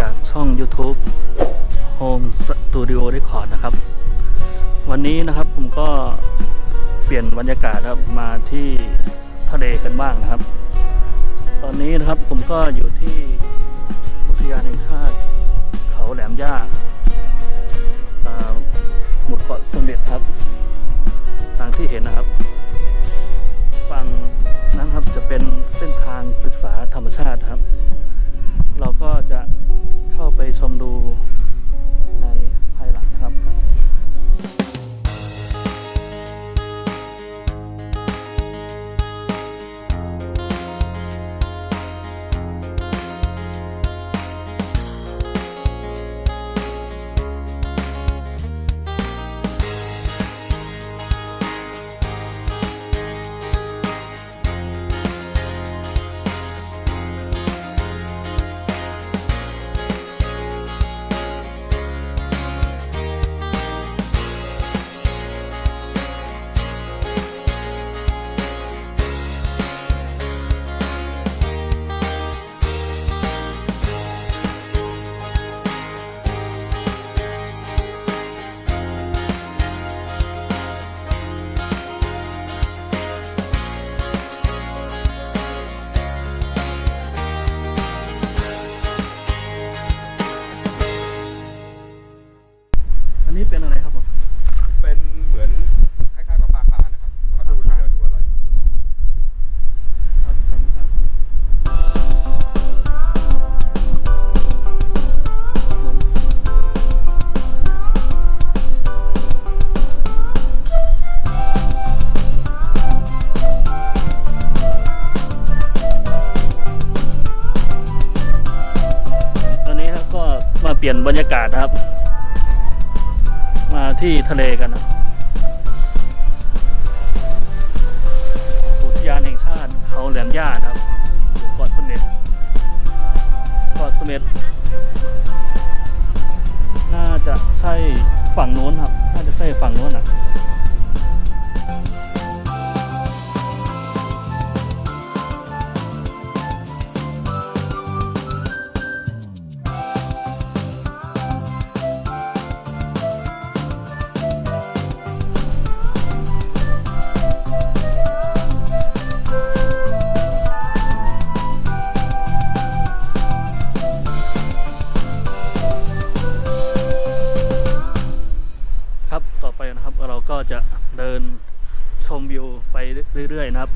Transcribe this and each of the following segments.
จากช่อง YouTube Home Studio Record นะครับ วันนี้นะครับผมก็เปลี่ยนบรรยากาศครับมาที่ทะเลกันบ้างนะครับ ตอนนี้นะครับผมก็อยู่ที่อุทยานแห่งชาติ เขาแหลมย่าหมุดเกาะสมเด็จครับ ทางที่เห็นนะครับ ที่ทะเลกันนะ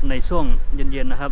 ในช่วงเย็นๆนะครับ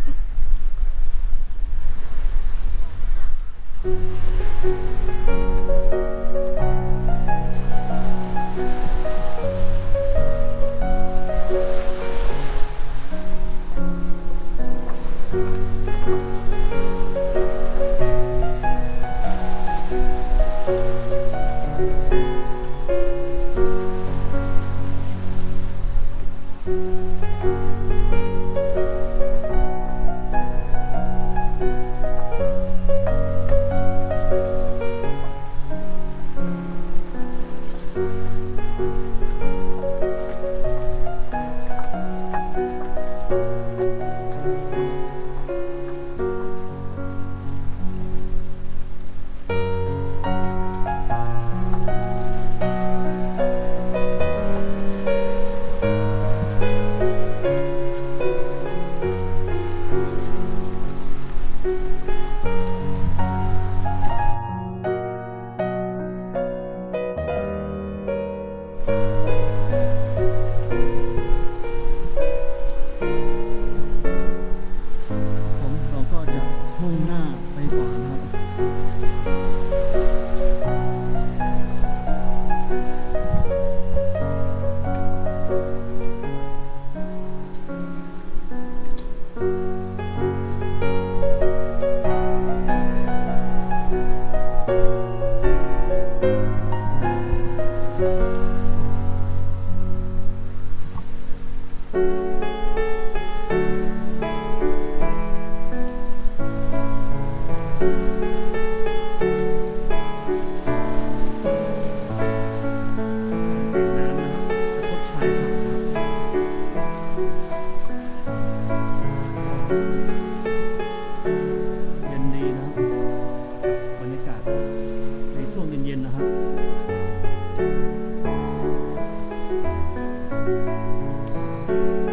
Música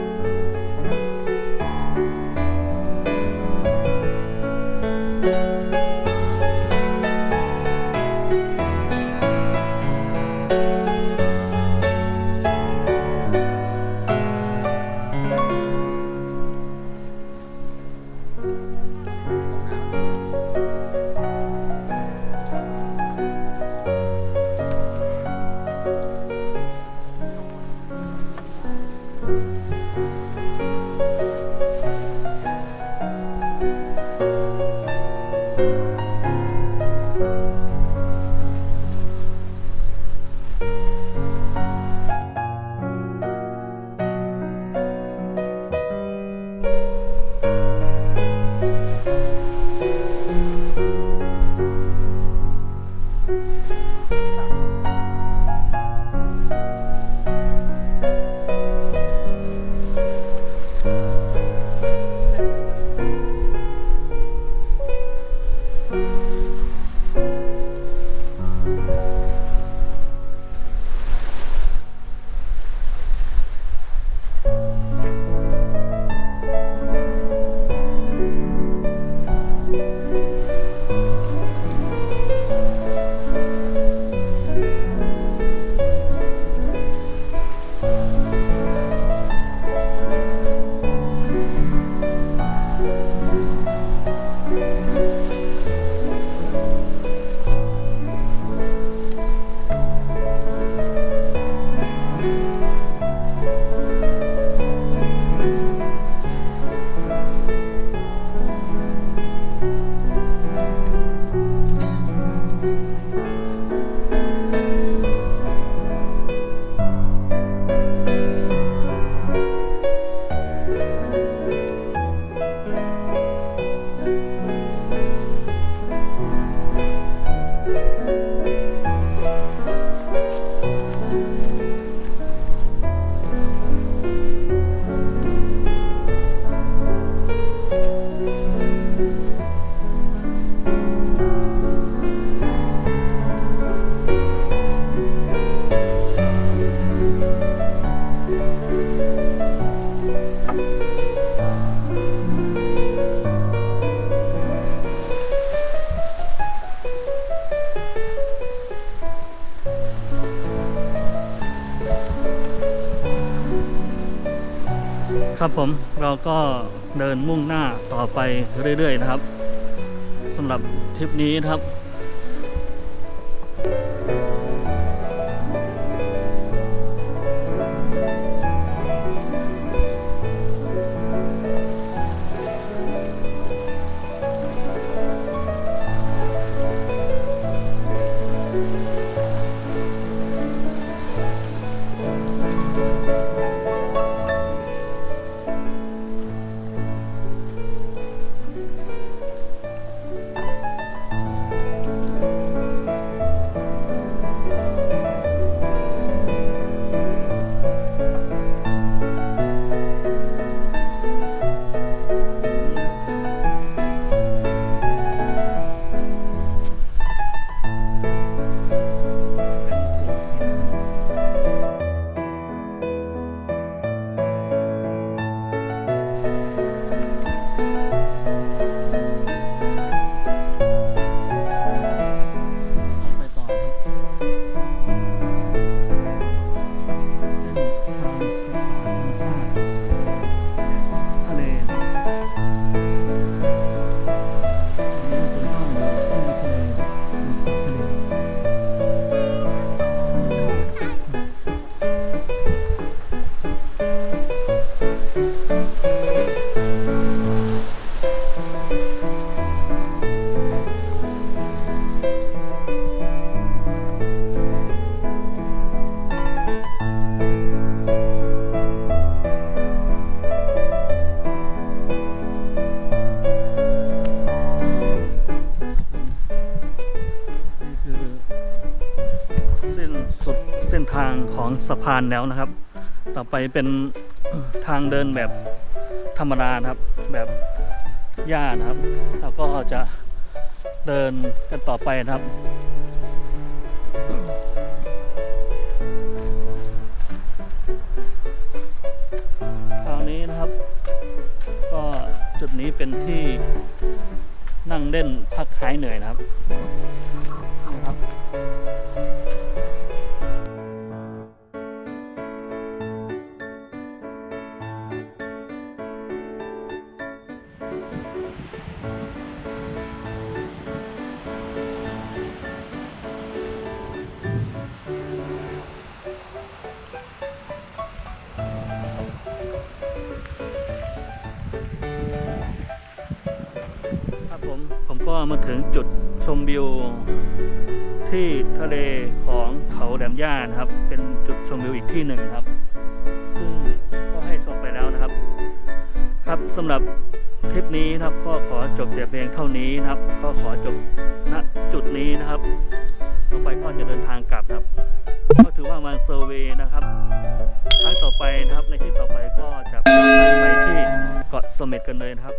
ครับผมเราก็เดินมุ่งหน้าต่อไปเรื่อยๆนะครับสำหรับทริปนี้นะครับ นสุดเส้นทางของสะพานแล้วนะครับ ต่อไปเป็นทางเดินแบบธรรมดาครับ แบบหญ้านะครับเราก็จะเดินกันต่อไปนะครับคราวนี้นะครับ ก็จุดนี้เป็นที่นั่งเล่นพักหายเหนื่อยนะครับนี่ครับ มาถึงจุดชมวิวที่ทะเลของเขาแหลมย่านะครับ เป็นจุดชมวิวอีกที่หนึ่งครับ ซึ่งก็ให้ชมไปแล้วนะครับ ครับสำหรับทริปนี้นะครับก็ขอจบแต่เพียงเท่านี้นะครับ ก็ขอจบณจุดนี้นะครับต่อไปก็จะเดินทางกลับครับก็ถือว่ามาเซอร์เวย์นะครับครั้งต่อไปนะครับในที่ต่อไปก็จะไปที่เกาะสม็ดกันเลยนะครับ